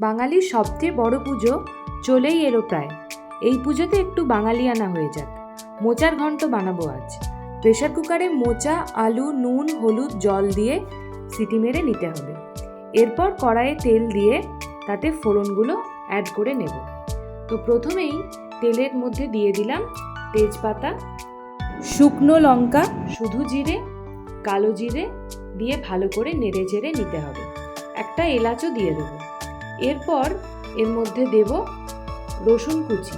বাঙালির সবচেয়ে বড় পুজো চলেই এলো প্রায়। এই পুজোতে একটু বাঙালিয়ানা হয়ে যাক। মোচার ঘন্ট বানাবো আজ। প্রেশার কুকারে মোচা, আলু, নুন, হলুদ, জল দিয়ে সিটি মেরে নিতে হবে। এরপর কড়াইয়ে তেল দিয়ে তাতে ফোড়নগুলো অ্যাড করে নেব। তো প্রথমেই তেলের মধ্যে দিয়ে দিলাম তেজপাতা, শুকনো লঙ্কা, শুধু জিরে, কালো জিরে দিয়ে ভালো করে নেড়ে চেড়ে নিতে হবে। একটা এলাচও দিয়ে দেবো। এরপর এর মধ্যে দেব রসুন কুচি।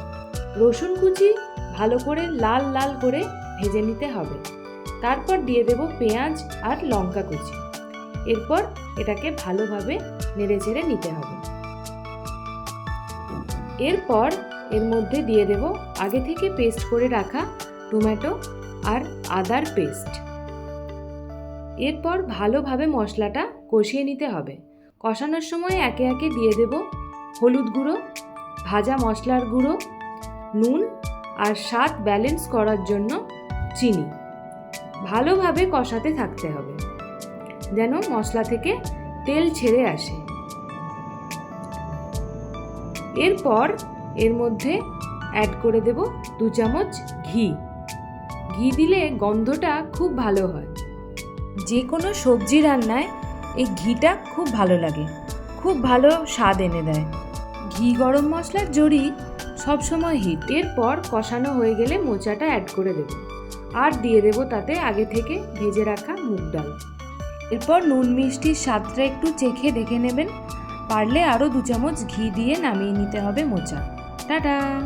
রসুন কুচি ভালো করে লাল লাল করে ভেজে নিতে হবে। তারপর দিয়ে দেব পেঁয়াজ আর লঙ্কা কুচি। এরপর এটাকে ভালোভাবে নেড়ে চেড়ে নিতে হবে। এরপর এর মধ্যে দিয়ে দেব আগে থেকে পেস্ট করে রাখা টমেটো আর আদার পেস্ট। এরপর ভালোভাবে মশলাটা কষিয়ে নিতে হবে। কষানোর সময় একে একে দিয়ে দেব হলুদ গুঁড়ো, ভাজা মশলার গুঁড়ো, নুন আর স্বাদ ব্যালেন্স করার জন্য চিনি। ভালোভাবে কষাতে থাকতে হবে, যেন মশলা থেকে তেল ছেড়ে আসে। এরপর এর মধ্যে অ্যাড করে দেব দু চামচ ঘি। ঘি দিলে গন্ধটা খুব ভালো হয়। যে কোনো সবজি রান্নায় এই ঘিটা খুব ভালো লাগে। খুব ভালো স্বাদ এনে দেয়। ঘি গরম মশলার জড়ি সবসময় হিট এরপর কষানো হয়ে গেলে মোচাটা অ্যাড করে দেবো। আর দিয়ে দেবো তাতে আগে থেকে ভেজে রাখা মুগ ডাল। এরপর নুন মিষ্টির স্বাদটা একটু চেখে দেখে নেবেন। পারলে আরও দু চামচ ঘি দিয়ে নামিয়ে নিতে হবে মোচা। টাটা!